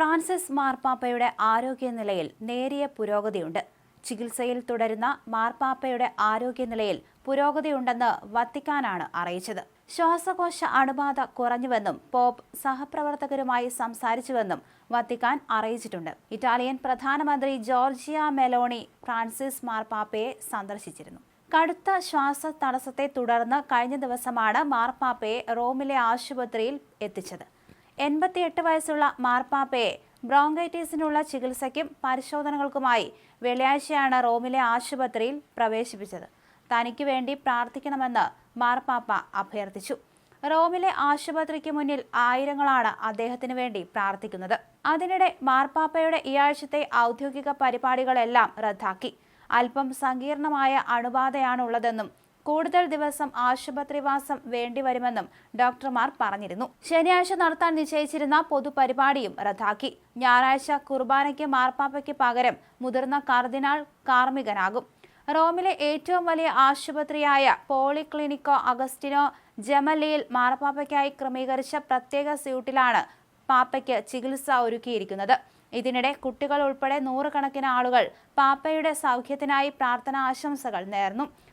Francis മാർപ്പാപ്പയുടെ ആരോഗ്യനിലയിൽ നേരിയ പുരോഗതിയുണ്ട്. ചികിത്സയിൽ തുടരുന്ന മാർപ്പാപ്പയുടെ ആരോഗ്യനിലയിൽ പുരോഗതിയുണ്ടെന്ന് വത്തിക്കാനാണ് അറിയിച്ചത്. ശ്വാസകോശ അണുബാധ കുറഞ്ഞുവെന്നും പോപ്പ് സഹപ്രവർത്തകരുമായി സംസാരിച്ചുവെന്നും വത്തിക്കാൻ അറിയിച്ചിട്ടുണ്ട്. ഇറ്റാലിയൻ പ്രധാനമന്ത്രി ജോർജിയ മെലോണി ഫ്രാൻസിസ് മാർപ്പാപ്പയെ സന്ദർശിച്ചിരുന്നു. കടുത്ത ശ്വാസ തടസ്സത്തെ തുടർന്ന് കഴിഞ്ഞ ദിവസമാണ് മാർപ്പാപ്പയെ റോമിലെ ആശുപത്രിയിൽ എത്തിച്ചത്. എൺപത്തിയെട്ട് വയസ്സുള്ള മാർപ്പാപ്പയെ ബ്രോങ്കൈറ്റിസിനുള്ള ചികിത്സയ്ക്കും പരിശോധനകൾക്കുമായി വെള്ളിയാഴ്ചയാണ് റോമിലെ ആശുപത്രിയിൽ പ്രവേശിപ്പിച്ചത്. തനിക്ക് വേണ്ടി പ്രാർത്ഥിക്കണമെന്ന് മാർപ്പാപ്പ അഭ്യർത്ഥിച്ചു. റോമിലെ ആശുപത്രിക്ക് മുന്നിൽ ആയിരങ്ങളാണ് അദ്ദേഹത്തിന് വേണ്ടി പ്രാർത്ഥിക്കുന്നത്. അതിനിടെ മാർപ്പാപ്പയുടെ ഈ ആഴ്ചത്തെ ഔദ്യോഗിക പരിപാടികളെല്ലാം റദ്ദാക്കി. അല്പം സങ്കീർണമായ അണുബാധയാണുള്ളതെന്നും കൂടുതൽ ദിവസം ആശുപത്രിവാസം വേണ്ടിവരുമെന്നും ഡോക്ടർമാർ പറഞ്ഞിരുന്നു. ശനിയാഴ്ച നടത്താൻ നിശ്ചയിച്ചിരുന്ന പൊതുപരിപാടിയും റദ്ദാക്കി. ഞായറാഴ്ച കുർബാനയ്ക്ക് മാർപ്പാപ്പയ്ക്ക് പകരം മുതിർന്ന കർദിനാൾ കാർമികനാകും റോമിലെ ഏറ്റവും വലിയ ആശുപത്രിയായ പോളിക്ലിനിക്കോ അഗസ്റ്റിനോ ജമലിയിൽ മാർപ്പാപ്പയ്ക്കായി ക്രമീകരിച്ച പ്രത്യേക സ്യൂട്ടിലാണ് പാപ്പയ്ക്ക് ചികിത്സ ഒരുക്കിയിരിക്കുന്നത്. ഇതിനിടെ കുട്ടികൾ ഉൾപ്പെടെ നൂറുകണക്കിന് ആളുകൾ പാപ്പയുടെ സൗഖ്യത്തിനായി പ്രാർത്ഥനാ ആശംസകൾ നേർന്നു.